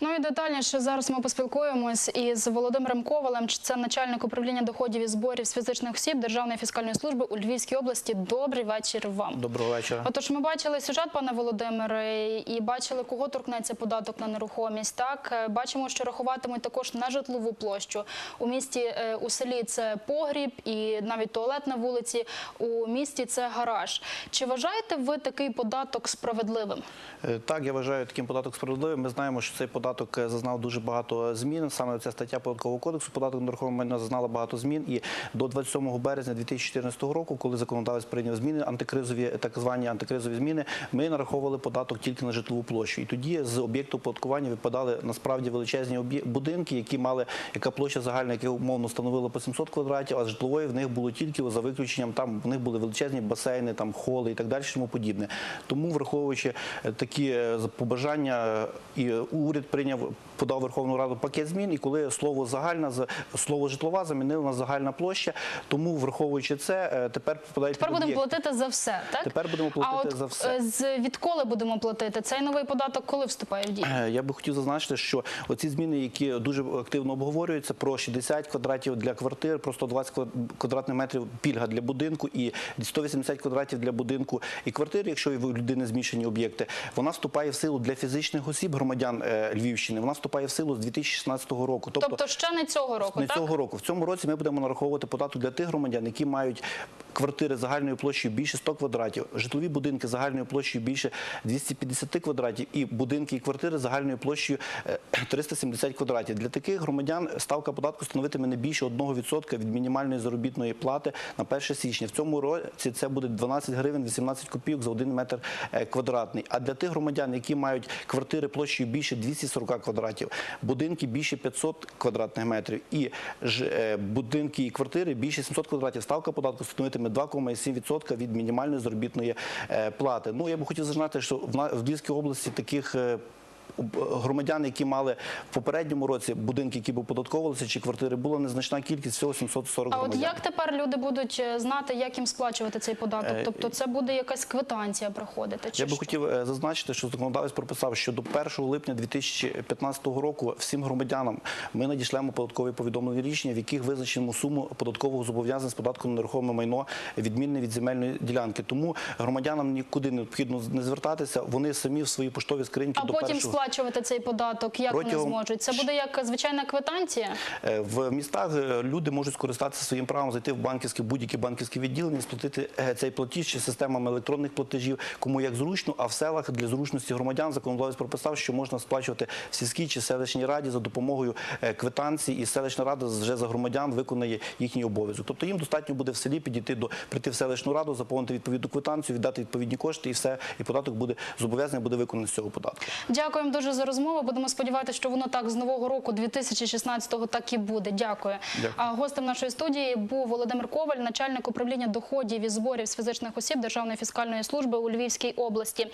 Ну і детальніше зараз ми поспілкуємось із Володимиром Ковалем. Це начальник управління доходів і зборів з фізичних осіб Державної фіскальної служби у Львівській області. Добрий вечір вам. Доброго вечора. Отож, ми бачили сюжет, пане Володимире, і бачили, кого торкнеться податок на нерухомість. Так Е, бачимо, що рахуватимуть також на житлову площу. У місті е, у селі це погріб і навіть туалет на вулиці. У місті це гараж. Чи вважаєте ви такий податок справедливим? Е, Так, я вважаю таким податок справедливим. Ми знаємо, що цей податок е, зазнав дуже багато змін. Саме ця стаття податкового кодексу податок на нерухоме майно зазнала багато змін. І до 27 березня 2014 року, коли законодавець прийняв зміни, антикризові так звані антикризові зміни, ми нараховували податок тільки на житлову площу. І тоді з об'єкту оподаткування випадали насправді величезні будинки, які мали яка площа загальна, яка умовно становила по 700 квадратів, а житлової в них було тільки за виключенням. Там в них були величезні басейни, там холи і так далі, тому подібне. Тому, враховуючи е, такі е, побажання, е, і уряд прийняв подав Верховну Раду пакет змін. І коли слово загальна за слово житлова замінили на загальна площа. Тому, враховуючи це, е, тепер попадають Тепер будемо платити за все, так? Тепер будемо платити а от, за все. е, З відколи будемо платити? Цей новий податок коли вступає в дію? Е, Я би хотів зазначити, що оці зміни, які дуже активно обговорюються, про 60 квадратів для квартир, про 120 квад- квадратних метрів пільга для будинку і 180 квадратів для будинку і квартири, якщо у людини змішані об'єкти, вона вступає в силу для фізичних осіб громадян е, Львівщини. Вона вступає в силу з 2016 року. Тобто ще не цього року, не так? цього року. В цьому році ми будемо нараховувати податок для тих громадян, які мають квартири загальною площею більше 100 квадратів, житлові будинки загальною площею більше 250 квадратів і будинки і квартири загальною площею е, 370 квадратів. Для таких громадян ставка податку становитиме не більше 1% від мінімальної заробітної плати на 1 січня. В цьому році це буде 12 гривень 18 копійок за 1 метр е, квадратний. А для тих громадян, які мають квартири площею більше 240 квадратів, будинки більше 500 квадратних метрів і е, будинки і квартири більше 700 квадратів. Ставка податку становитиме 2,7% від мінімальної заробітної е, плати. Ну я би хотів зазначити, що в Львівській області таких. Е, об- Громадян, які мали в попередньому році будинки, які б оподатковувалися, чи квартири, була незначна кількість, всього 740 А от як тепер люди будуть е, знати, як їм сплачувати цей податок? Е, Тобто це буде якась квитанція проходити? Чи Я би що? хотів е, зазначити, що законодавець прописав, що до 1 липня 2015 року всім громадянам ми надішлемо податкові повідомлення рішення, в яких визначимо суму податкового зобов'язань з податку на нерухоме майно відмінне від земельної ділянки. Тому громадянам нікуди необхідно не звертатися. Вони самі в свої поштові скриньки А до потім першого... сплачувати цей податок, як вони зможуть? Це буде як звичайна квитанція? Е, В містах е, люди можуть скористатися своїм правом зайти в банківське будь-яке банківське відділення, сплатити е, цей платіж чи системами електронних платежів, кому як зручно. А в селах для зручності громадян законодавець прописав, що можна сплачувати в сільській чи селищній раді за допомогою квитанцій, і селищна рада вже за громадян виконає їхній обов'язок. Тобто їм достатньо буде в селі підійти до прийти в селищну раду, заповнити відповідну квитанцію, віддати відповідні кошти, і все, і податок буде зобов'язаний буде виконаний з цього податку. Дякуємо дуже за розмову. Будемо сподіватися, що воно так з нового року, 2016-го, так і буде. Дякую. Дякую. А гостем нашої студії був Володимир Коваль, начальник управління доходів і зборів з фізичних осіб Державної фіскальної служби у Львівській області.